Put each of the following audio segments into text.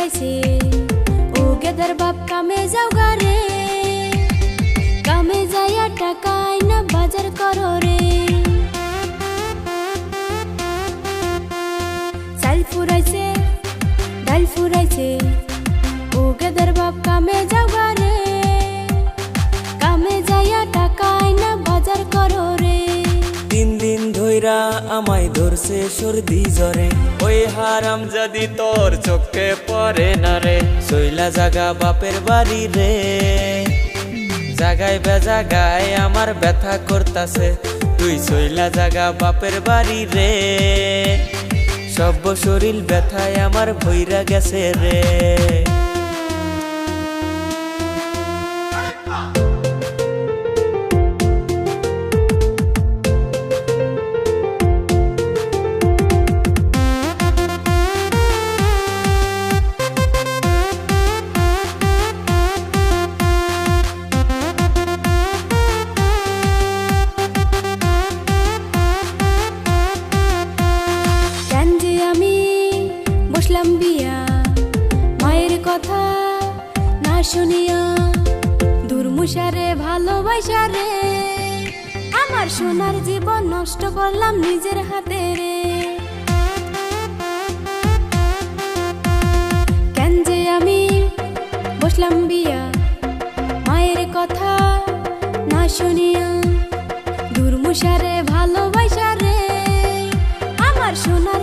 مدرسة وقدر باب बाजार करो रे يا تكاين بازر كروري سال فرايسة دال فرايسة وقدر باب كاميزة আমায় ধরছে সর্দি জ্বরে। ওই হারাম যদি তোর চোখে পড়ে না রে। শৈলা জাগা বাপের বাড়ি রে। জাগায় বেজাগায় আমার ব্যথা করতাছে। তুই শৈলা জাগা বাপের বাড়ি রে। সব শরীর ব্যথায় আমার ভৈরা গেছে রে। কথা না শুনিয়া দুর্মুষারে ভালোবাসা রে। আমার সোনার জীবন নষ্ট করলাম নিজের হাতে রে। কেন যে আমি বসলাম বিয়া, মায়ের কথা না শুনিয়া দুর্মুষারে ভালোবাসা রে। আমার সোনার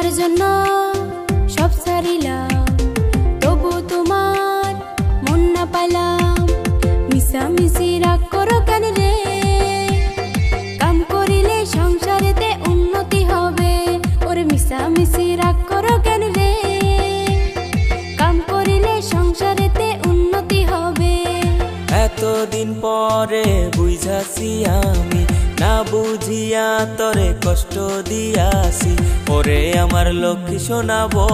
তোমার জন্য সব সারিলাম তবু তোমার মন না পাইলাম। মিশামিশি রাগ করো কেন রে? কাম করিলে সংসারেতে উন্নতি হবে। ওরে মিশামিশি রাগ করো কেন রে? কাম করিলে সংসারেতে উন্নতি হবে। এতদিন পরে বুঝাছি আমি বুঝিয়া তরে কষ্ট দিয়াছি। ওরে আমার লক্ষ্মী শোনাবো।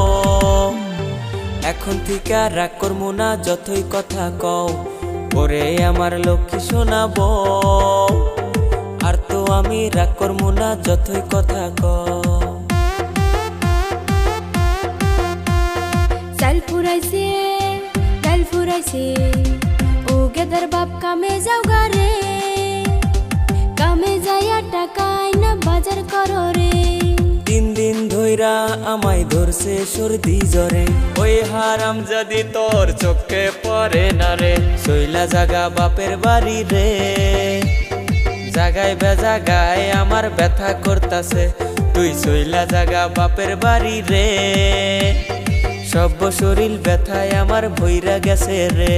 এখন থেকে রাগ করব না, যতই কথা কও। ওরে আমার লক্ষ্মী শোনাবো। আর তো আমি রাগ করব না, যতই কথা কও। চাল ফুরাইছে ও গেদার বাপ কামে যাও গারে কামে যাইয়া টাকা না বাজার করো রে। তিন দিন ধইরা আমায় ধরছে সর্দি জ্বরে। ওই হারাম যদি তোর চোখে পড়ে না রে। শৈলা জাগা বাপের বাড়ি রে। জাগায় বেজাগায় আমার ব্যথা করতাছে। তুই শৈলা জাগা বাপের বাড়ি রে। সব শরীর ব্যথায় আমার ভৈরা গেছে রে।